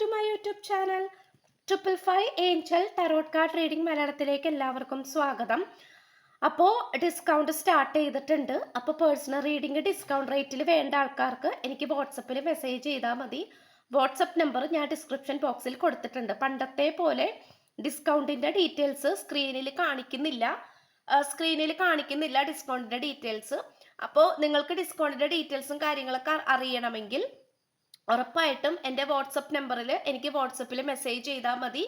To my YouTube channel triple five angel tarot card reading മലയാളത്തിലേക്ക് എല്ലാവർക്കും സ്വാഗതം. അപ്പോൾ ഡിസ്കൗണ്ട് സ്റ്റാർട്ട് ചെയ്തിട്ടുണ്ട്. അപ്പോൾ പേഴ്സണൽ റീഡിംഗ് ഡിസ്കൗണ്ട് റേറ്റിൽ വേണ്ട ആൾക്കാർക്ക് എനിക്ക് വാട്സപ്പിൽ മെസ്സേജ് ചെയ്താൽ മതി. വാട്സപ്പ് നമ്പർ ഞാൻ ഡിസ്ക്രിപ്ഷൻ ബോക്സിൽ കൊടുത്തിട്ടുണ്ട്. പണ്ടത്തെ പോലെ ഡിസ്കൗണ്ടിന്റെ ഡീറ്റെയിൽസ് സ്ക്രീനിൽ കാണിക്കുന്നില്ല. സ്ക്രീനിൽ കാണിക്കുന്നില്ല ഡിസ്കൗണ്ടിന്റെ ഡീറ്റെയിൽസ് അപ്പോൾ നിങ്ങൾക്ക് ഡിസ്കൗണ്ടിന്റെ ഡീറ്റെയിൽസും കാര്യങ്ങളൊക്കെ അറിയണമെങ്കിൽ ഉറപ്പായിട്ടും എന്റെ വാട്സപ്പ് നമ്പറിൽ എനിക്ക് വാട്സപ്പിൽ മെസ്സേജ് ചെയ്താൽ മതി.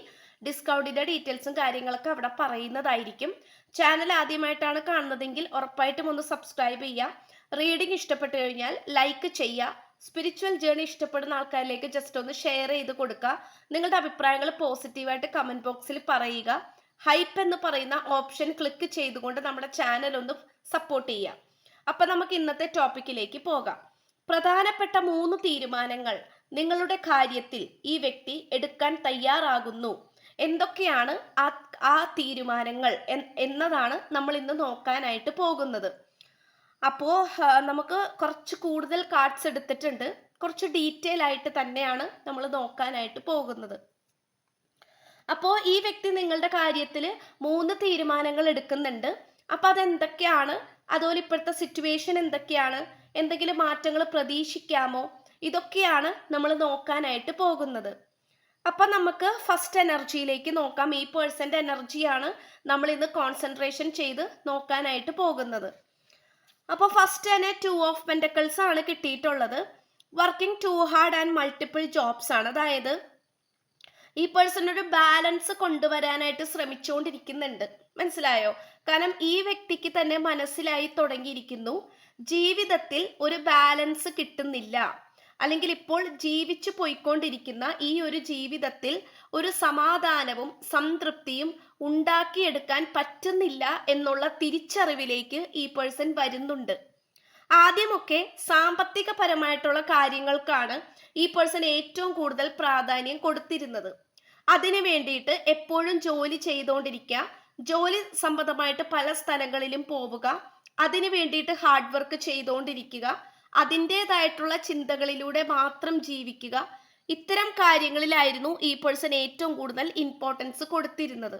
ഡിസ്കൗണ്ടിന്റെ ഡീറ്റെയിൽസും കാര്യങ്ങളൊക്കെ അവിടെ പറയുന്നതായിരിക്കും. ചാനൽ ആദ്യമായിട്ടാണ് കാണുന്നതെങ്കിൽ ഉറപ്പായിട്ടും ഒന്ന് സബ്സ്ക്രൈബ് ചെയ്യുക. റീഡിംഗ് ഇഷ്ടപ്പെട്ടു കഴിഞ്ഞാൽ ലൈക്ക് ചെയ്യുക. സ്പിരിച്വൽ ജേണി ഇഷ്ടപ്പെടുന്ന ആൾക്കാരിലേക്ക് ജസ്റ്റ് ഒന്ന് ഷെയർ ചെയ്ത് കൊടുക്കുക. നിങ്ങളുടെ അഭിപ്രായങ്ങൾ പോസിറ്റീവായിട്ട് കമന്റ് ബോക്സിൽ പറയുക. ഹൈപ്പ് എന്ന് പറയുന്ന ഓപ്ഷൻ ക്ലിക്ക് ചെയ്തുകൊണ്ട് നമ്മുടെ ചാനൽ ഒന്ന് സപ്പോർട്ട് ചെയ്യുക. അപ്പം നമുക്ക് ഇന്നത്തെ ടോപ്പിക്കിലേക്ക് പോകാം. പ്രധാനപ്പെട്ട മൂന്ന് തീരുമാനങ്ങൾ നിങ്ങളുടെ കാര്യത്തിൽ ഈ വ്യക്തി എടുക്കാൻ തയ്യാറാകുന്നു. എന്തൊക്കെയാണ് ആ ആ തീരുമാനങ്ങൾ എന്നതാണ് നമ്മൾ ഇന്ന് നോക്കാനായിട്ട് പോകുന്നത്. അപ്പോൾ നമുക്ക് കുറച്ച് കൂടുതൽ കാർഡ്സ് എടുത്തിട്ടുണ്ട്. കുറച്ച് ഡീറ്റെയിൽ ആയിട്ട് തന്നെയാണ് നമ്മൾ നോക്കാനായിട്ട് പോകുന്നത്. അപ്പോൾ ഈ വ്യക്തി നിങ്ങളുടെ കാര്യത്തിൽ മൂന്ന് തീരുമാനങ്ങൾ എടുക്കുന്നുണ്ട്. അപ്പോൾ അതെന്തൊക്കെയാണ്? അതുപോലെ ഇപ്പോഴത്തെ സിറ്റുവേഷൻ എന്തൊക്കെയാണ്? എന്തെങ്കിലും മാറ്റങ്ങൾ പ്രതീക്ഷിക്കാമോ? ഇതൊക്കെയാണ് നമ്മൾ നോക്കാനായിട്ട് പോകുന്നത്. അപ്പം നമുക്ക് ഫസ്റ്റ് എനർജിയിലേക്ക് നോക്കാം. ഈ പേഴ്സന്റെ എനർജിയാണ് നമ്മൾ ഇന്ന് കോൺസെൻട്രേഷൻ ചെയ്ത് നോക്കാനായിട്ട് പോകുന്നത്. അപ്പോൾ ഫസ്റ്റ് തന്നെ ടു ഓഫ് പെന്റക്കിൾസ് ആണ് കിട്ടിയിട്ടുള്ളത്. Working too hard and multiple jobs ആണ്. അതായത് ഈ പേഴ്സൺ ഒരു ബാലൻസ് കൊണ്ടുവരാനായിട്ട് ശ്രമിച്ചുകൊണ്ടിരിക്കുന്നുണ്ട്. മനസ്സിലായോ? കാരണം ഈ വ്യക്തിക്ക് തന്നെ മനസ്സിലായി തുടങ്ങിയിരിക്കുന്നു. ജീവിതത്തിൽ ഒരു ബാലൻസ് കിട്ടുന്നില്ല. അല്ലെങ്കിൽ ഇപ്പോൾ ജീവിച്ചു പോയിക്കൊണ്ടിരിക്കുന്ന ഈ ഒരു ജീവിതത്തിൽ ഒരു സമാധാനവും സംതൃപ്തിയും ഉണ്ടാക്കിയെടുക്കാൻ പറ്റുന്നില്ല എന്നുള്ള തിരിച്ചറിവിലേക്ക് ഈ പേഴ്സൺ വരുന്നുണ്ട്. ആദ്യമൊക്കെ സാമ്പത്തികപരമായിട്ടുള്ള കാര്യങ്ങൾക്കാണ് ഈ പേഴ്സൺ ഏറ്റവും കൂടുതൽ പ്രാധാന്യം കൊടുത്തിരുന്നത്. അതിനു വേണ്ടിയിട്ട് എപ്പോഴും ജോലി ചെയ്തുകൊണ്ടിരിക്കുക ജോലി സംബന്ധമായിട്ട് പല സ്ഥലങ്ങളിലും പോവുക അതിനു വേണ്ടിയിട്ട് ഹാർഡ് വർക്ക് ചെയ്തുകൊണ്ടിരിക്കുക അതിന്റെതായിട്ടുള്ള ചിന്തകളിലൂടെ മാത്രം ജീവിക്കുക. ഇത്തരം കാര്യങ്ങളിലായിരുന്നു ഈ പേഴ്സൺ ഏറ്റവും കൂടുതൽ ഇമ്പോർട്ടൻസ് കൊടുത്തിരുന്നത്.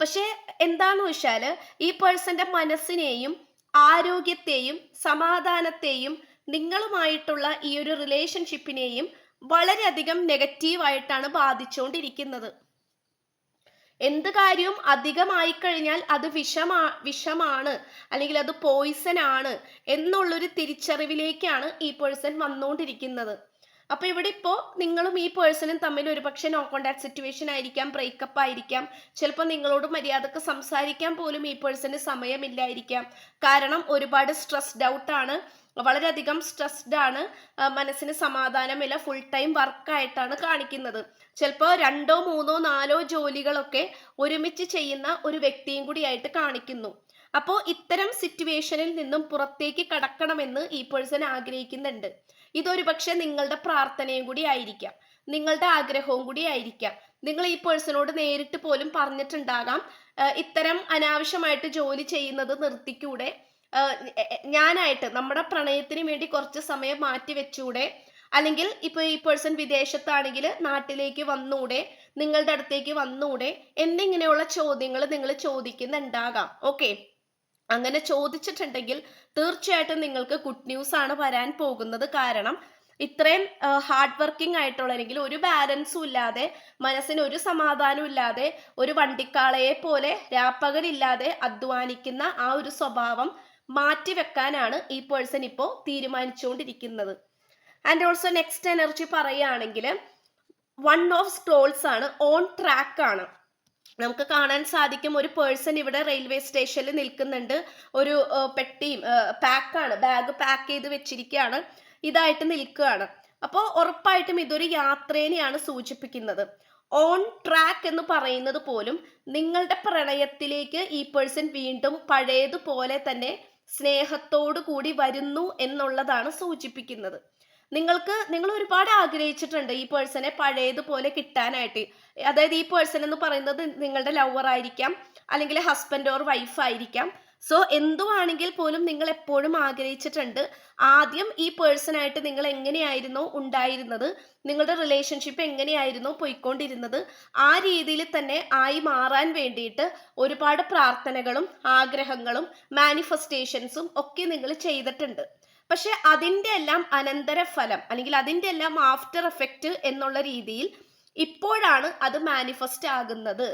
പക്ഷേ എന്താന്ന് വെച്ചാൽ ഈ പേഴ്സന്റെ മനസ്സിനെയും ആരോഗ്യത്തെയും സമാധാനത്തെയും നിങ്ങളുമായിട്ടുള്ള ഈ ഒരു റിലേഷൻഷിപ്പിനെയും വളരെയധികം നെഗറ്റീവായിട്ടാണ് ബാധിച്ചുകൊണ്ടിരിക്കുന്നത് എന്ത് കാര്യവും അധികമായി കഴിഞ്ഞാൽ അത് വിഷമാ വിഷമാണ്. അല്ലെങ്കിൽ അത് പോയിസൺ ആണ്. എന്നുള്ളൊരു തിരിച്ചറിവിലേക്കാണ് ഈ പേഴ്സൺ വന്നുകൊണ്ടിരിക്കുന്നത് അപ്പൊ ഇവിടെ ഇപ്പോ നിങ്ങളും ഈ പേഴ്സണും തമ്മിൽ ഒരു പക്ഷേ നോ കോണ്ടാക്ട് സിറ്റുവേഷൻ ആയിരിക്കാം ബ്രേക്കപ്പ് ആയിരിക്കാം. ചിലപ്പോൾ നിങ്ങളോട് മര്യാദയ്ക്ക് സംസാരിക്കാൻ പോലും ഈ പേഴ്സന് സമയമില്ലായിരിക്കാം. കാരണം ഒരുപാട് സ്ട്രെസ്ഡ് ആണ്. വളരെയധികം സ്ട്രെസ്ഡ് ആണ്. മനസ്സിന് സമാധാനമില്ല. ഫുൾ ടൈം വർക്കായിട്ടാണ് കാണിക്കുന്നത്. ചിലപ്പോൾ രണ്ടോ മൂന്നോ നാലോ ജോലികളൊക്കെ ഒരുമിച്ച് ചെയ്യുന്ന ഒരു വ്യക്തിയും കൂടിയായിട്ട് കാണിക്കുന്നു. അപ്പോൾ ഇത്തരം സിറ്റുവേഷനിൽ നിന്നും പുറത്തേക്ക് കടക്കണമെന്ന് ഈ പേഴ്സൺ ആഗ്രഹിക്കുന്നുണ്ട്. ഇതൊരു പക്ഷെ നിങ്ങളുടെ പ്രാർത്ഥനയും കൂടി ആയിരിക്കാം. നിങ്ങളുടെ ആഗ്രഹവും കൂടി ആയിരിക്കാം. നിങ്ങൾ ഈ പേഴ്സണോട് നേരിട്ട് പോലും പറഞ്ഞിട്ടുണ്ടാകാം. ഇത്തരം അനാവശ്യമായിട്ട് ജോലി ചെയ്യുന്നത് നിർത്തിക്കൂടെ? ഞാനായിട്ട് നമ്മുടെ പ്രണയത്തിന് വേണ്ടി കുറച്ച് സമയം മാറ്റി വെച്ചൂടെ? അല്ലെങ്കിൽ ഇപ്പൊ ഈ പേഴ്സൺ വിദേശത്താണെങ്കിൽ നാട്ടിലേക്ക് വന്നൂടെ? നിങ്ങളുടെ അടുത്തേക്ക് വന്നൂടെ? എന്നിങ്ങനെയുള്ള ചോദ്യങ്ങൾ നിങ്ങൾ ചോദിക്കുന്നുണ്ടാകാം. ഓക്കെ? അങ്ങനെ ചോദിച്ചിട്ടുണ്ടെങ്കിൽ തീർച്ചയായിട്ടും നിങ്ങൾക്ക് ഗുഡ് ന്യൂസ് ആണ് വരാൻ പോകുന്നത്. കാരണം ഇത്രയും ഹാർഡ് വർക്കിംഗ് ആയിട്ടുള്ള അല്ലെങ്കിൽ ഒരു ബാലൻസും ഇല്ലാതെ മനസ്സിന് ഒരു സമാധാനവും ഇല്ലാതെ ഒരു വണ്ടിക്കാളയെ പോലെ രാപ്പകലില്ലാതെ അധ്വാനിക്കുന്ന ആ ഒരു സ്വഭാവം മാറ്റിവെക്കാനാണ് ഈ പേഴ്സൺ ഇപ്പോൾ തീരുമാനിച്ചുകൊണ്ടിരിക്കുന്നത്. ആൻഡ് ഓൾസോ നെക്സ്റ്റ് എനർജി പറയുകയാണെങ്കിൽ വൺ ഓഫ് സ്ട്രോൾസ് ആണ് ഓൺ ട്രാക്ക് ആണ്. നമുക്ക് കാണാൻ സാധിക്കും ഒരു പേഴ്സൺ ഇവിടെ റെയിൽവേ സ്റ്റേഷനിൽ നിൽക്കുന്നുണ്ട്. ഒരു പെട്ടിയും പാക്കാണ് ബാഗ് പാക്ക് ചെയ്ത് വെച്ചിരിക്കുകയാണ് ഇതായിട്ട് നിൽക്കുകയാണ്. അപ്പോൾ ഉറപ്പായിട്ടും ഇതൊരു യാത്രേനെയാണ് സൂചിപ്പിക്കുന്നത്. ഓൺ ട്രാക്ക് എന്ന് പറയുന്നത് പോലും നിങ്ങളുടെ പ്രണയത്തിലേക്ക് ഈ പേഴ്സൺ വീണ്ടും പഴയതുപോലെ തന്നെ സ്നേഹത്തോടു കൂടി വരുന്നു എന്നുള്ളതാണ് സൂചിപ്പിക്കുന്നത്. നിങ്ങൾക്ക് നിങ്ങൾ ഒരുപാട് ആഗ്രഹിച്ചിട്ടുണ്ട് ഈ പേഴ്സണെ പഴയതുപോലെ കിട്ടാനായിട്ട്. അതായത് ഈ പേഴ്സൺ എന്ന് പറയുന്നത് നിങ്ങളുടെ ലവർ ആയിരിക്കാം അല്ലെങ്കിൽ ഹസ്ബൻഡ് ഓർ വൈഫ് ആയിരിക്കാം. സോ എന്തുവാണെങ്കിൽ പോലും നിങ്ങൾ എപ്പോഴും ആഗ്രഹിച്ചിട്ടുണ്ട് ആദ്യം ഈ പേഴ്സണായിട്ട് നിങ്ങൾ എങ്ങനെയായിരുന്നു ഉണ്ടായിരുന്നത് നിങ്ങളുടെ റിലേഷൻഷിപ്പ് എങ്ങനെയായിരുന്നു പോയിക്കൊണ്ടിരുന്നത് ആ രീതിയിൽ തന്നെ ആയി മാറാൻ വേണ്ടിയിട്ട് ഒരുപാട് പ്രാർത്ഥനകളും ആഗ്രഹങ്ങളും മാനിഫെസ്റ്റേഷൻസും ഒക്കെ നിങ്ങൾ ചെയ്തിട്ടുണ്ട്. പക്ഷെ അതിന്റെ എല്ലാം അനന്തരഫലം അല്ലെങ്കിൽ അതിന്റെ എല്ലാം ആഫ്റ്റർ എഫക്റ്റ് എന്നുള്ള രീതിയിൽ ഇപ്പോഴാണ് അത് മാനിഫെസ്റ്റ് ആകുന്നത്.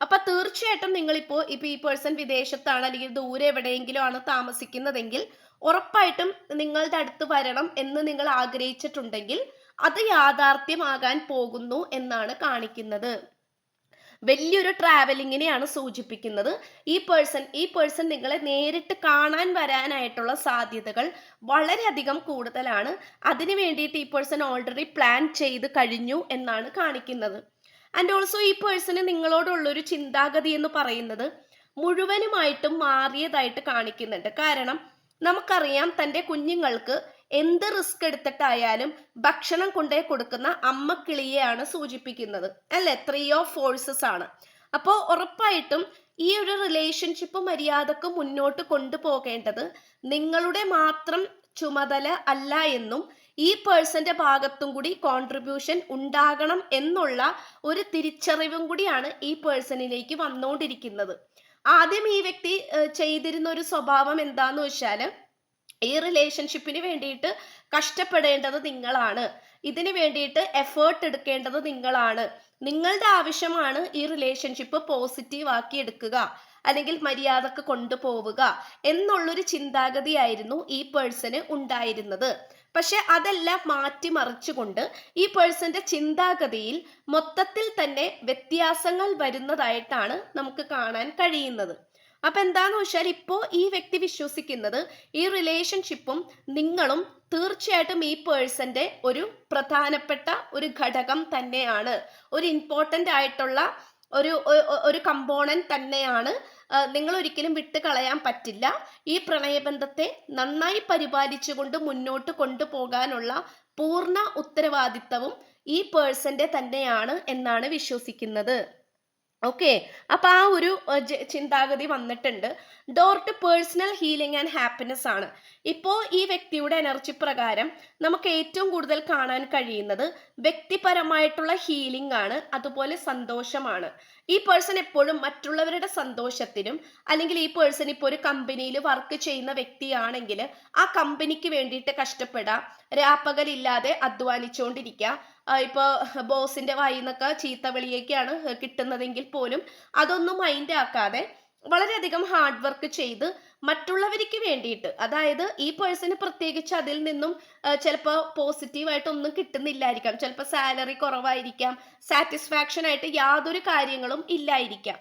അപ്പൊ തീർച്ചയായിട്ടും നിങ്ങളിപ്പോ ഇപ്പൊ ഈ പേഴ്സൺ വിദേശത്താണ് അല്ലെങ്കിൽ ദൂരെ എവിടെയെങ്കിലും ആണ് താമസിക്കുന്നതെങ്കിൽ ഉറപ്പായിട്ടും നിങ്ങളുടെ അടുത്ത് വരണം എന്ന് നിങ്ങൾ ആഗ്രഹിച്ചിട്ടുണ്ടെങ്കിൽ അത് യാഥാർത്ഥ്യമാകാൻ പോകുന്നു എന്നാണ് കാണിക്കുന്നത്. വലിയൊരു ട്രാവലിങ്ങിനെയാണ് സൂചിപ്പിക്കുന്നത്. ഈ പേഴ്സൺ ഈ പേഴ്സൺ നിങ്ങളെ നേരിട്ട് കാണാൻ വരാനായിട്ടുള്ള സാധ്യതകൾ വളരെയധികം കൂടുതലാണ്. അതിനു വേണ്ടിയിട്ട് ഈ പേഴ്സൺ ഓൾറെഡി പ്ലാൻ ചെയ്ത് കഴിഞ്ഞു എന്നാണ് കാണിക്കുന്നത്. ആൻഡ് ഓൾസോ ഈ പേഴ്സണ് നിങ്ങളോടുള്ളൊരു ചിന്താഗതി എന്ന് പറയുന്നത് മുഴുവനുമായിട്ടും മാറിയതായിട്ട് കാണിക്കുന്നുണ്ട്. കാരണം നമുക്കറിയാം തന്റെ കുഞ്ഞുങ്ങൾക്ക് എന്ത് റിസ്ക് എടുത്തിട്ടായാലും ഭക്ഷണം കൊണ്ടേ കൊടുക്കുന്ന അമ്മക്കിളിയെയാണ് സൂചിപ്പിക്കുന്നത്. അല്ലെ? ത്രീ ഓഫ് ഫോഴ്സസ് ആണ്. അപ്പോൾ ഉറപ്പായിട്ടും ഈ ഒരു റിലേഷൻഷിപ്പ് മര്യാദയ്ക്ക് മുന്നോട്ട് കൊണ്ടുപോകേണ്ടത് നിങ്ങളുടെ മാത്രം ചുമതല അല്ല എന്നും ഈ പേഴ്സന്റെ ഭാഗത്തും കൂടി കോൺട്രിബ്യൂഷൻ ഉണ്ടാകണം എന്നുള്ള ഒരു തിരിച്ചറിവും കൂടിയാണ് ഈ പേഴ്സണിലേക്ക് വന്നുകൊണ്ടിരിക്കുന്നത്. ആദ്യം ഈ വ്യക്തി ചെയ്തിരുന്ന ഒരു സ്വഭാവം എന്താന്ന് വെച്ചാൽ ഈ റിലേഷൻഷിപ്പിന് വേണ്ടിയിട്ട് കഷ്ടപ്പെടേണ്ടത് നിങ്ങളാണ്. ഇതിന് വേണ്ടിയിട്ട് എഫേർട്ട് എടുക്കേണ്ടത് നിങ്ങളാണ്. നിങ്ങളുടെ ആവശ്യമാണ് ഈ റിലേഷൻഷിപ്പ് പോസിറ്റീവ് ആക്കി എടുക്കുക. അല്ലെങ്കിൽ മര്യാദയ്ക്ക് കൊണ്ടുപോവുക എന്നുള്ളൊരു ചിന്താഗതിയായിരുന്നു ഈ പേഴ്സന് ഉണ്ടായിരുന്നത്. പക്ഷെ അതെല്ലാം മാറ്റിമറിച്ചുകൊണ്ട് ഈ പേഴ്സന്റെ ചിന്താഗതിയിൽ മൊത്തത്തിൽ തന്നെ വ്യത്യാസങ്ങൾ വരുന്നതായിട്ടാണ് നമുക്ക് കാണാൻ കഴിയുന്നത്. അപ്പൊ എന്താന്ന് വെച്ചാൽ ഇപ്പോ ഈ വ്യക്തി വിശ്വസിക്കുന്നത് ഈ റിലേഷൻഷിപ്പും നിങ്ങളും തീർച്ചയായിട്ടും ഈ പേഴ്സന്റെ ഒരു പ്രധാനപ്പെട്ട ഒരു ഘടകം തന്നെയാണ്. ഒരു ഇമ്പോർട്ടന്റ് ആയിട്ടുള്ള ഒരു ഒരു കമ്പോണന്റ് തന്നെയാണ്. നിങ്ങൾ ഒരിക്കലും വിട്ട് കളയാൻ പറ്റില്ല. ഈ പ്രണയബന്ധത്തെ നന്നായി പരിപാലിച്ചുകൊണ്ട് മുന്നോട്ട് കൊണ്ടുപോകാനുള്ള പൂർണ ഉത്തരവാദിത്തവും ഈ പേഴ്സന്റെ തന്നെയാണ് എന്നാണ് വിശ്വസിക്കുന്നത്. ഓക്കെ. അപ്പൊ ആ ഒരു ചിന്താഗതി വന്നിട്ടുണ്ട്. Door to personal healing and happiness ആണ്. ഇപ്പോൾ ഈ വ്യക്തിയുടെ എനർജി പ്രകാരം നമുക്ക് ഏറ്റവും കൂടുതൽ കാണാൻ കഴിയുന്നത് വ്യക്തിപരമായിട്ടുള്ള ഹീലിംഗ് ആണ് അതുപോലെ സന്തോഷമാണ്. ഈ പേഴ്സൺ എപ്പോഴും മറ്റുള്ളവരുടെ സന്തോഷത്തിനും അല്ലെങ്കിൽ ഈ പേഴ്സൺ ഇപ്പോൾ ഒരു കമ്പനിയിൽ വർക്ക് ചെയ്യുന്ന വ്യക്തിയാണെങ്കിൽ ആ കമ്പനിക്ക് വേണ്ടിയിട്ട് കഷ്ടപ്പെടാം രാപ്പകലില്ലാതെ അധ്വാനിച്ചുകൊണ്ടിരിക്കുക ഇപ്പോൾ ബോസിന്റെ വായിൽ നിന്നൊക്കെ ചീത്ത വിളിയൊക്കെയാണ് കിട്ടുന്നതെങ്കിൽ പോലും അതൊന്നും മൈൻഡ് ആക്കാതെ വളരെയധികം ഹാർഡ് വർക്ക് ചെയ്ത് മറ്റുള്ളവർക്ക് വേണ്ടിയിട്ട്. അതായത് ഈ പേഴ്സണ് പ്രത്യേകിച്ച് അതിൽ നിന്നും ചിലപ്പോൾ പോസിറ്റീവായിട്ടൊന്നും കിട്ടുന്നില്ലായിരിക്കാം. ചിലപ്പോൾ സാലറി കുറവായിരിക്കാം. സാറ്റിസ്ഫാക്ഷൻ ആയിട്ട് യാതൊരു കാര്യങ്ങളും ഇല്ലായിരിക്കാം.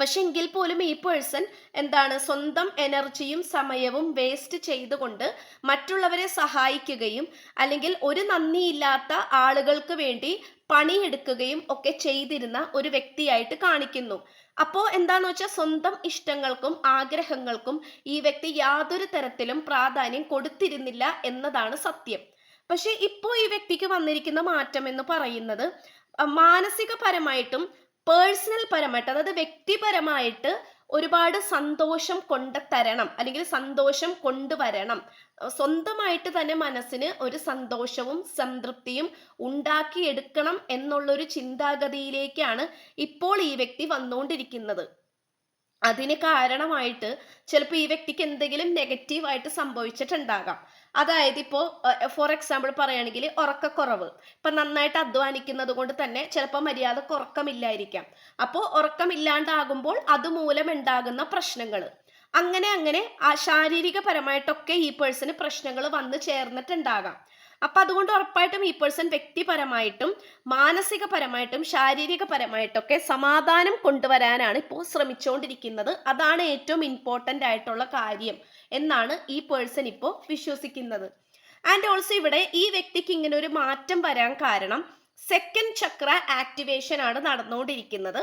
പക്ഷെ എങ്കിൽ പോലും ഈ പേഴ്സൺ എന്താണ് സ്വന്തം എനർജിയും സമയവും വേസ്റ്റ് ചെയ്തുകൊണ്ട് മറ്റുള്ളവരെ സഹായിക്കുകയും അല്ലെങ്കിൽ ഒരു നന്ദിയില്ലാത്ത ആളുകൾക്ക് വേണ്ടി പണിയെടുക്കുകയും ഒക്കെ ചെയ്തിരുന്ന ഒരു വ്യക്തിയായിട്ട് കാണിക്കുന്നു. അപ്പോൾ എന്താന്ന് വെച്ചാൽ സ്വന്തം ഇഷ്ടങ്ങൾക്കും ആഗ്രഹങ്ങൾക്കും ഈ വ്യക്തി യാതൊരു തരത്തിലും പ്രാധാന്യം കൊടുത്തിരുന്നില്ല എന്നതാണ് സത്യം. പക്ഷെ ഇപ്പോൾ ഈ വ്യക്തിക്ക് വന്നിരിക്കുന്ന മാറ്റം എന്ന് പറയുന്നത് മാനസികപരമായിട്ടും പേഴ്സണൽ പരമായിട്ട് അതായത് വ്യക്തിപരമായിട്ട് ഒരുപാട് സന്തോഷം കൊണ്ടുതരണം അല്ലെങ്കിൽ സന്തോഷം കൊണ്ടുവരണം സ്വന്തമായിട്ട് തന്നെ മനസ്സിന് ഒരു സന്തോഷവും സംതൃപ്തിയും ഉണ്ടാക്കിയെടുക്കണം എന്നുള്ളൊരു ചിന്താഗതിയിലേക്കാണ് ഇപ്പോൾ ഈ വ്യക്തി വന്നുകൊണ്ടിരിക്കുന്നത്. അതിന് കാരണമായിട്ട് ചിലപ്പോൾ ഈ വ്യക്തിക്ക് എന്തെങ്കിലും നെഗറ്റീവായിട്ട് സംഭവിച്ചിട്ടുണ്ടാകാം. അതായത് ഇപ്പോൾ ഫോർ എക്സാമ്പിൾ പറയുകയാണെങ്കിൽ ഉറക്കക്കുറവ്. ഇപ്പം നന്നായിട്ട് അധ്വാനിക്കുന്നത് കൊണ്ട് തന്നെ ചിലപ്പോൾ മര്യാദ ഉറക്കമില്ലായിരിക്കാം. അപ്പോൾ ഉറക്കമില്ലാണ്ടാകുമ്പോൾ അതുമൂലം ഉണ്ടാകുന്ന പ്രശ്നങ്ങൾ. അങ്ങനെ അങ്ങനെ ശാരീരികപരമായിട്ടൊക്കെ ഈ പേഴ്സന് പ്രശ്നങ്ങൾ വന്ന് ചേർന്നിട്ടുണ്ടാകാം. അപ്പം അതുകൊണ്ട് ഉറപ്പായിട്ടും ഈ പേഴ്സൺ വ്യക്തിപരമായിട്ടും മാനസികപരമായിട്ടും ശാരീരികപരമായിട്ടൊക്കെ സമാധാനം കൊണ്ടുവരാനാണ് ഇപ്പോൾ ശ്രമിച്ചുകൊണ്ടിരിക്കുന്നത്. അതാണ് ഏറ്റവും ഇമ്പോർട്ടന്റ് ആയിട്ടുള്ള കാര്യം. എന്നാണ് ഈ പേഴ്സൺ ഇപ്പോൾ വിശ്വസിക്കുന്നത്. ആൻഡ് ഓൾസോ ഇവിടെ ഈ വ്യക്തിക്ക് ഇങ്ങനെ ഒരു മാറ്റം വരാൻ കാരണം സെക്കൻഡ് ചക്ര ആക്ടിവേഷൻ ആണ് നടന്നുകൊണ്ടിരിക്കുന്നത്.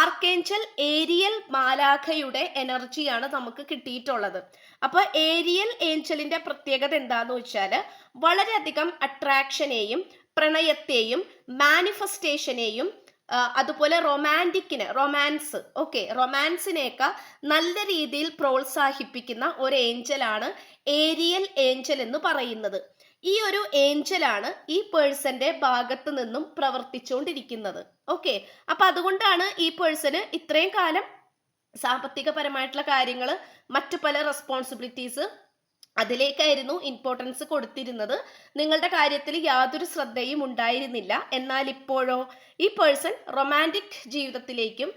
ആർക്കേഞ്ചൽ ഏരിയൽ മാലാഖയുടെ എനർജിയാണ് നമുക്ക് കിട്ടിയിട്ടുള്ളത്. അപ്പോൾ ഏരിയൽ ഏഞ്ചലിന്റെ പ്രത്യേകത എന്താന്ന് വെച്ചാൽ വളരെയധികം അട്രാക്ഷനെയും പ്രണയത്തെയും മാനിഫെസ്റ്റേഷനെയും അതുപോലെ റൊമാന്റിക്കിന് റൊമാൻസ് ഓക്കെ റൊമാൻസിനെയൊക്കെ നല്ല രീതിയിൽ പ്രോത്സാഹിപ്പിക്കുന്ന ഒരു ഏഞ്ചലാണ് ഏരിയൽ ഏഞ്ചൽ എന്ന് പറയുന്നത്. ഈ ഒരു ഏഞ്ചലാണ് ഈ പേഴ്സന്റെ ഭാഗത്ത് നിന്നും പ്രവർത്തിച്ചുകൊണ്ടിരിക്കുന്നത്. ഓക്കെ അപ്പൊ അതുകൊണ്ടാണ് ഈ പേഴ്സന് ഇത്രയും കാലം സാമ്പത്തികപരമായിട്ടുള്ള കാര്യങ്ങൾ മറ്റു പല റെസ്പോൺസിബിലിറ്റീസ് അതിലേക്കായിരുന്നു ഇമ്പോർട്ടൻസ് കൊടുത്തിരുന്നത്. നിങ്ങളുടെ കാര്യത്തിൽ യാതൊരു ശ്രദ്ധയും ഉണ്ടായിരുന്നില്ല. എന്നാൽ ഇപ്പോഴോ ഈ പേഴ്സൺ റൊമാന്റിക് ജീവിതത്തിലേക്കും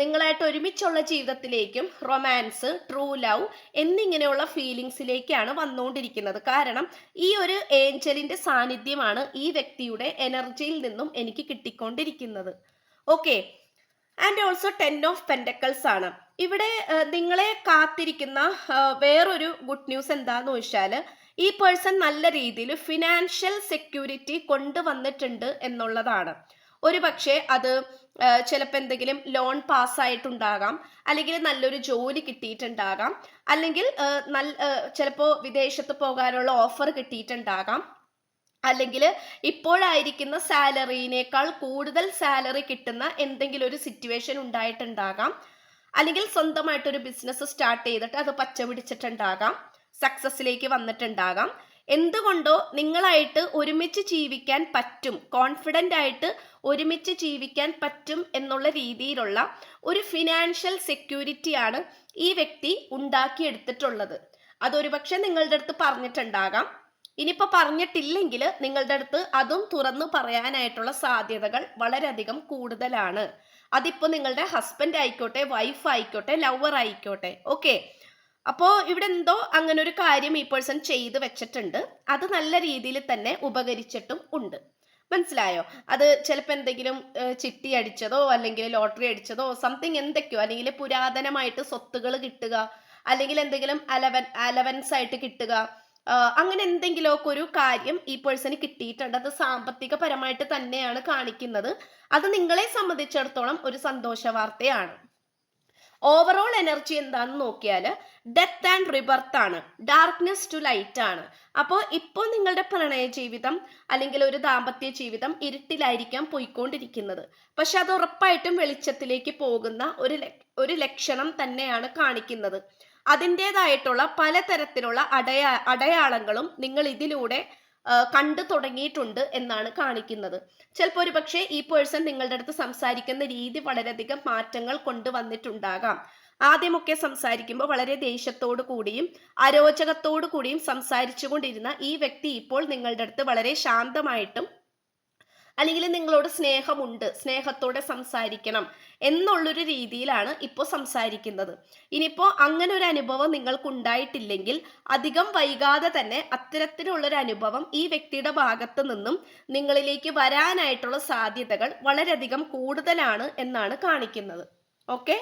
നിങ്ങളായിട്ട് ഒരുമിച്ചുള്ള ജീവിതത്തിലേക്കും റൊമാൻസ് ട്രൂ ലവ് എന്നിങ്ങനെയുള്ള ഫീലിങ്സിലേക്കാണ് വന്നുകൊണ്ടിരിക്കുന്നത്. കാരണം ഈ ഒരു ഏഞ്ചലിന്റെ സാന്നിധ്യമാണ് ഈ വ്യക്തിയുടെ എനർജിയിൽ നിന്നും എനിക്ക് കിട്ടിക്കൊണ്ടിരിക്കുന്നത്. Okay and also ten of pentacles ആണ്. ഇവിടെ നിങ്ങളെ കാത്തിരിക്കുന്ന വേറൊരു ഗുഡ് ന്യൂസ് എന്താന്ന് വെച്ചാൽ ഈ പേഴ്സൺ നല്ല രീതിയിൽ ഫിനാൻഷ്യൽ സെക്യൂരിറ്റി കൊണ്ടുവന്നിട്ടുണ്ട് എന്നുള്ളതാണ്. ഒരു പക്ഷേ അത് ചിലപ്പോൾ എന്തെങ്കിലും ലോൺ പാസ്സായിട്ടുണ്ടാകാം അല്ലെങ്കിൽ നല്ലൊരു ജോലി കിട്ടിയിട്ടുണ്ടാകാം അല്ലെങ്കിൽ നല്ല ചിലപ്പോൾ വിദേശത്ത് പോകാനുള്ള ഓഫർ കിട്ടിയിട്ടുണ്ടാകാം അല്ലെങ്കിൽ ഇപ്പോഴായിരിക്കുന്ന സാലറിനേക്കാൾ കൂടുതൽ സാലറി കിട്ടുന്ന എന്തെങ്കിലും ഒരു സിറ്റുവേഷൻ ഉണ്ടായിട്ടുണ്ടാകാം. അല്ലെങ്കിൽ സ്വന്തമായിട്ടൊരു ബിസിനസ് സ്റ്റാർട്ട് ചെയ്തിട്ട് അത് പച്ച പിടിച്ചിട്ടുണ്ടാകാം സക്സസ്സിലേക്ക് വന്നിട്ടുണ്ടാകാം. എന്തുകൊണ്ടോ നിങ്ങളായിട്ട് ഒരുമിച്ച് ജീവിക്കാൻ പറ്റും കോൺഫിഡന്റ് ആയിട്ട് ഒരുമിച്ച് ജീവിക്കാൻ പറ്റും എന്നുള്ള രീതിയിലുള്ള ഒരു ഫിനാൻഷ്യൽ സെക്യൂരിറ്റിയാണ് ഈ വ്യക്തി ഉണ്ടാക്കിയെടുത്തിട്ടുള്ളത്. അതൊരുപക്ഷെ നിങ്ങളുടെ അടുത്ത് പറഞ്ഞിട്ടുണ്ടാകാം. ഇനിയിപ്പോൾ പറഞ്ഞിട്ടില്ലെങ്കിൽ നിങ്ങളുടെ അടുത്ത് അതും തുറന്നു പറയാനായിട്ടുള്ള സാധ്യതകൾ വളരെയധികം കൂടുതലാണ്. അതിപ്പോൾ നിങ്ങളുടെ ഹസ്ബൻഡ് ആയിക്കോട്ടെ വൈഫ് ആയിക്കോട്ടെ ലവർ ആയിക്കോട്ടെ. ഓക്കെ അപ്പോൾ ഇവിടെ എന്തോ അങ്ങനെ ഒരു കാര്യം ഈ പേഴ്സൺ ചെയ്ത് വെച്ചിട്ടുണ്ട്. അത് നല്ല രീതിയിൽ തന്നെ ഉപകരിച്ചിട്ടും ഉണ്ട്. മനസ്സിലായോ? അത് ചിലപ്പോൾ എന്തെങ്കിലും ചിട്ടി അടിച്ചതോ അല്ലെങ്കിൽ ലോട്ടറി അടിച്ചതോ സംതിങ് എന്തൊക്കെയോ അല്ലെങ്കിൽ പുരാതനമായിട്ട് സ്വത്തുകൾ കിട്ടുക അല്ലെങ്കിൽ എന്തെങ്കിലും അലവൻ അലവൻസ് ആയിട്ട് കിട്ടുക അങ്ങനെ എന്തെങ്കിലുമൊക്കെ ഒരു കാര്യം ഈ പേഴ്സൺ കിട്ടിയിട്ടുണ്ട്. അത് സാമ്പത്തികപരമായിട്ട് തന്നെയാണ് കാണിക്കുന്നത്. അത് നിങ്ങളെ സംബന്ധിച്ചിടത്തോളം ഒരു സന്തോഷ വാർത്തയാണ് ഓവറോൾ എനർജി എന്താണെന്ന് നോക്കിയാൽ ഡെത്ത് ആൻഡ് റിബർത്ത് ആണ്. ഡാർക്ക്നെസ് ടു ലൈറ്റ് ആണ്. അപ്പോൾ ഇപ്പോൾ നിങ്ങളുടെ പ്രണയ ജീവിതം അല്ലെങ്കിൽ ഒരു ദാമ്പത്യ ജീവിതം ഇരുട്ടിലായിരിക്കാം പോയിക്കൊണ്ടിരിക്കുന്നത്. പക്ഷെ അത് ഉറപ്പായിട്ടും വെളിച്ചത്തിലേക്ക് പോകുന്ന ഒരു ഒരു ലക്ഷണം തന്നെയാണ് കാണിക്കുന്നത്. അതിന്റെതായിട്ടുള്ള പലതരത്തിലുള്ള അടയാ അടയാളങ്ങളും നിങ്ങൾ ഇതിലൂടെ കണ്ടു തുടങ്ങിയിട്ടുണ്ട് എന്നാണ് കാണിക്കുന്നത്. ചിലപ്പോൾ ഒരു പക്ഷേ ഈ പേഴ്സൺ നിങ്ങളുടെ അടുത്ത് സംസാരിക്കുന്ന രീതി വളരെയധികം മാറ്റങ്ങൾ കൊണ്ടുവന്നിട്ടുണ്ടാകാം. ആദ്യമൊക്കെ സംസാരിക്കുമ്പോൾ വളരെ ദേഷ്യത്തോടു കൂടിയും അരോചകത്തോടു കൂടിയും സംസാരിച്ചു ഈ വ്യക്തി ഇപ്പോൾ നിങ്ങളുടെ അടുത്ത് വളരെ ശാന്തമായിട്ടും അല്ലെങ്കിൽ നിങ്ങളോട് സ്നേഹമുണ്ട് സ്നേഹത്തോടെ സംസാരിക്കണം എന്നുള്ളൊരു രീതിയിലാണ് ഇപ്പോൾ സംസാരിക്കുന്നത്. ഇനിയിപ്പോൾ അങ്ങനെ ഒരു അനുഭവം നിങ്ങൾക്ക് ഉണ്ടായിട്ടില്ലെങ്കിൽ അധികം വൈകാതെ തന്നെ അത്തരത്തിലുള്ളൊരു അനുഭവം ഈ വ്യക്തിയുടെ ഭാഗത്തു നിന്നും നിങ്ങളിലേക്ക് വരാനായിട്ടുള്ള സാധ്യതകൾ വളരെയധികം കൂടുതലാണ് എന്നാണ് കാണിക്കുന്നത്. ഓക്കെ?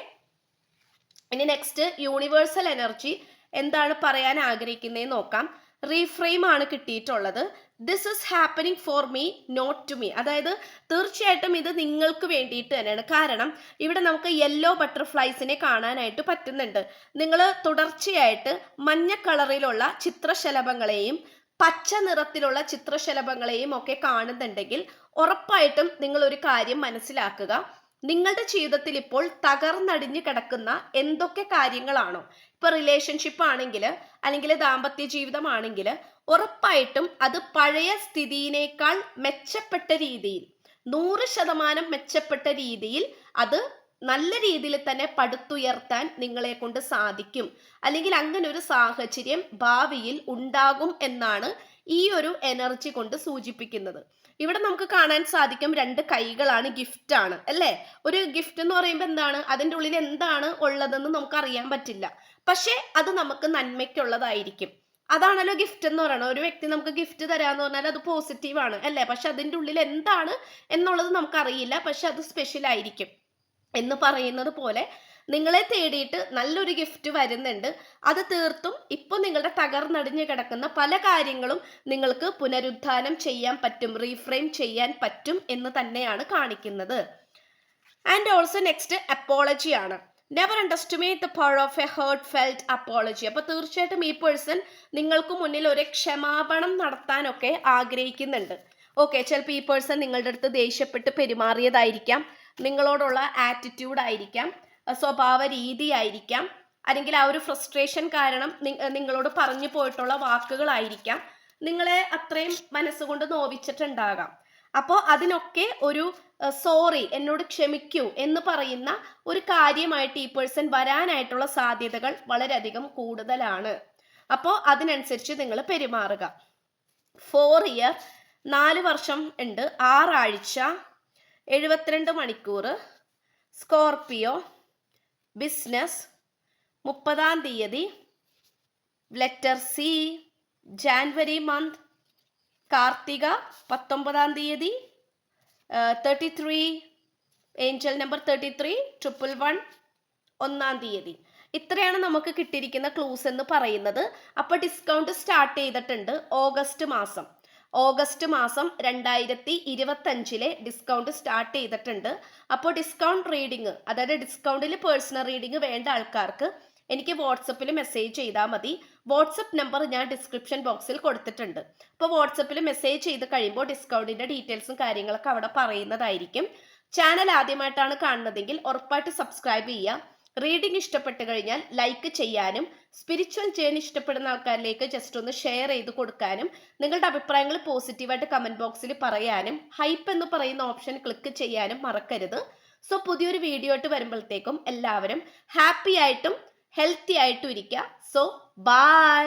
ഇനി നെക്സ്റ്റ് യൂണിവേഴ്സൽ എനർജി. എന്താണ് പറയാൻ ആഗ്രഹിക്കുന്നതെന്ന് നോക്കാം. റീഫ്രെയിം ആണ് കിട്ടിയിട്ടുള്ളത്. This is happening for me not to me അതായത് തീർച്ചയായിട്ടും ഇത് നിങ്ങൾക്ക് വേണ്ടിയിട്ട് തന്നെയാണ്. കാരണം ഇവിടെ നമുക്ക് യെല്ലോ ബട്ടർഫ്ലൈസിനെ കാണാനായിട്ട് പറ്റുന്നുണ്ട്. നിങ്ങൾ തുടർച്ചയായിട്ട് മഞ്ഞ കളറിലുള്ള ചിത്രശലഭങ്ങളെയും പച്ച നിറത്തിലുള്ള ചിത്രശലഭങ്ങളെയും ഒക്കെ കാണുന്നുണ്ടെങ്കിൽ ഉറപ്പായിട്ടും നിങ്ങൾ ഒരു കാര്യം മനസ്സിലാക്കുക. നിങ്ങളുടെ ജീവിതത്തിൽ ഇപ്പോൾ തകർന്നടിഞ്ഞു കിടക്കുന്ന എന്തൊക്കെ കാര്യങ്ങളാണോ? ഇപ്പൊ റിലേഷൻഷിപ്പ് ആണെങ്കിൽ അല്ലെങ്കിൽ ദാമ്പത്യ ജീവിതമാണെങ്കിൽ ഉറപ്പായിട്ടും അത് പഴയ സ്ഥിതിയിനേക്കാൾ മെച്ചപ്പെട്ട രീതിയിൽ നൂറ് ശതമാനം മെച്ചപ്പെട്ട രീതിയിൽ അത് നല്ല രീതിയിൽ തന്നെ പടുത്തുയർത്താൻ നിങ്ങളെ കൊണ്ട് സാധിക്കും. അല്ലെങ്കിൽ അങ്ങനെ ഒരു സാഹചര്യം ഭാവിയിൽ ഉണ്ടാകും എന്നാണ് ഈ ഒരു എനർജി കൊണ്ട് സൂചിപ്പിക്കുന്നത്. ഇവിടെ നമുക്ക് കാണാൻ സാധിക്കും രണ്ട് കൈകളാണ് ഗിഫ്റ്റ് ആണ് അല്ലേ? ഒരു ഗിഫ്റ്റ് എന്ന് പറയുമ്പോൾ എന്താണ്? അതിന്റെ ഉള്ളിൽ എന്താണ് ഉള്ളതെന്ന് നമുക്ക് അറിയാൻ പറ്റില്ല. പക്ഷേ അത് നമുക്ക് നന്മയ്ക്കുള്ളതായിരിക്കും. അതാണല്ലോ ഗിഫ്റ്റ് എന്ന് പറയുന്നത്. ഒരു വ്യക്തി നമുക്ക് ഗിഫ്റ്റ് തരാന്ന് പറഞ്ഞാൽ അത് പോസിറ്റീവ് ആണ് അല്ലേ? പക്ഷെ അതിന്റെ ഉള്ളിൽ എന്താണ് എന്നുള്ളത് നമുക്കറിയില്ല പക്ഷെ അത് സ്പെഷ്യൽ ആയിരിക്കും എന്ന് പറയുന്നത് പോലെ നിങ്ങളെ തേടിയിട്ട് നല്ലൊരു ഗിഫ്റ്റ് വരുന്നുണ്ട്. അത് തീർത്തും ഇപ്പോൾ നിങ്ങളുടെ തകർന്നടിഞ്ഞ് കിടക്കുന്ന പല കാര്യങ്ങളും നിങ്ങൾക്ക് പുനരുദ്ധാനം ചെയ്യാൻ പറ്റും റീഫ്രെയിം ചെയ്യാൻ പറ്റും എന്ന് തന്നെയാണ് കാണിക്കുന്നത്. ആൻഡ് ഓൾസോ നെക്സ്റ്റ് അപ്പോളജി ആണ്. Never underestimate the power of a heartfelt apology അപ്പോൾ തീർച്ചയായിട്ടും ഈ പേഴ്സൺ നിങ്ങൾക്ക് മുന്നിൽ ഒരു ക്ഷമാപണം നടത്താനൊക്കെ ആഗ്രഹിക്കുന്നുണ്ട്. ഓക്കെ ചിലപ്പോൾ ഈ പേഴ്സൺ നിങ്ങളുടെ അടുത്ത് ദേഷ്യപ്പെട്ട് പെരുമാറിയതായിരിക്കാം. നിങ്ങളോടുള്ള ആറ്റിറ്റ്യൂഡ് ആയിരിക്കാം. സ്വഭാവ രീതിയായിരിക്കാം അല്ലെങ്കിൽ ആ ഒരു ഫ്രസ്ട്രേഷൻ കാരണം നിങ്ങളോട് പറഞ്ഞു പോയിട്ടുള്ള വാക്കുകളായിരിക്കാം. നിങ്ങളെ അത്രയും മനസ്സുകൊണ്ട് നോവിച്ചിട്ടുണ്ടാകാം. അപ്പോൾ അതിനൊക്കെ ഒരു സോറി എന്നോട് ക്ഷമിക്കൂ എന്ന് പറയുന്ന ഒരു കാര്യമായിട്ട് ഈ പേഴ്സൺ വരാനായിട്ടുള്ള സാധ്യതകൾ വളരെയധികം കൂടുതലാണ്. അപ്പോൾ അതിനനുസരിച്ച് നിങ്ങൾ പെരുമാറുക. ഫോർ ഇയർ നാല് വർഷം ഉണ്ട്. ആറാഴ്ച എഴുപത്തിരണ്ട് മണിക്കൂർ സ്കോർപിയോ ബിസിനസ് മുപ്പതാം തീയതി. Letter C January month Karthika പത്തൊമ്പതാം തീയതി. Thirty three angel number thirty three triple one ഒന്നാം തീയതി. ഇത്രയാണ് നമുക്ക് കിട്ടിയിരിക്കുന്ന ക്ലൂസ് എന്ന് പറയുന്നത്. അപ്പോൾ ഡിസ്കൗണ്ട് സ്റ്റാർട്ട് ചെയ്തിട്ടുണ്ട് ഓഗസ്റ്റ് മാസം. ഓഗസ്റ്റ് മാസം രണ്ടായിരത്തി ഇരുപത്തഞ്ചിലെ ഡിസ്കൗണ്ട് സ്റ്റാർട്ട് ചെയ്തിട്ടുണ്ട്. അപ്പോൾ ഡിസ്കൗണ്ട് റീഡിങ് അതായത് ഡിസ്കൗണ്ടിൽ പേഴ്സണൽ റീഡിങ് വേണ്ട ആൾക്കാർക്ക് എനിക്ക് വാട്സപ്പിൽ മെസ്സേജ് ചെയ്താൽ മതി. വാട്സപ്പ് നമ്പർ ഞാൻ ഡിസ്ക്രിപ്ഷൻ ബോക്സിൽ കൊടുത്തിട്ടുണ്ട്. അപ്പോൾ വാട്സപ്പിൽ മെസ്സേജ് ചെയ്ത് കഴിയുമ്പോൾ ഡിസ്കൗണ്ടിന്റെ ഡീറ്റെയിൽസും കാര്യങ്ങളൊക്കെ അവിടെ പറയുന്നതായിരിക്കും. ചാനൽ ആദ്യമായിട്ടാണ് കാണുന്നതെങ്കിൽ ഉറപ്പായിട്ട് സബ്സ്ക്രൈബ് ചെയ്യുക. റീഡിംഗ് ഇഷ്ടപ്പെട്ട് കഴിഞ്ഞാൽ ലൈക്ക് ചെയ്യാനും സ്പിരിച്വൽ ജേണി ഇഷ്ടപ്പെടുന്ന ആൾക്കാരിലേക്ക് ജസ്റ്റ് ഒന്ന് ഷെയർ ചെയ്ത് കൊടുക്കാനും നിങ്ങളുടെ അഭിപ്രായങ്ങൾ പോസിറ്റീവായിട്ട് കമന്റ് ബോക്സിൽ പറയാനും ഹൈപ്പ് എന്ന് പറയുന്ന ഓപ്ഷൻ ക്ലിക്ക് ചെയ്യാനും മറക്കരുത്. സോ പുതിയൊരു വീഡിയോ ആയിട്ട് വരുമ്പോഴത്തേക്കും എല്ലാവരും ഹാപ്പി ആയിട്ടും ഹെൽത്തി ആയിട്ടും ഇരിക്കുക സോ ബൈ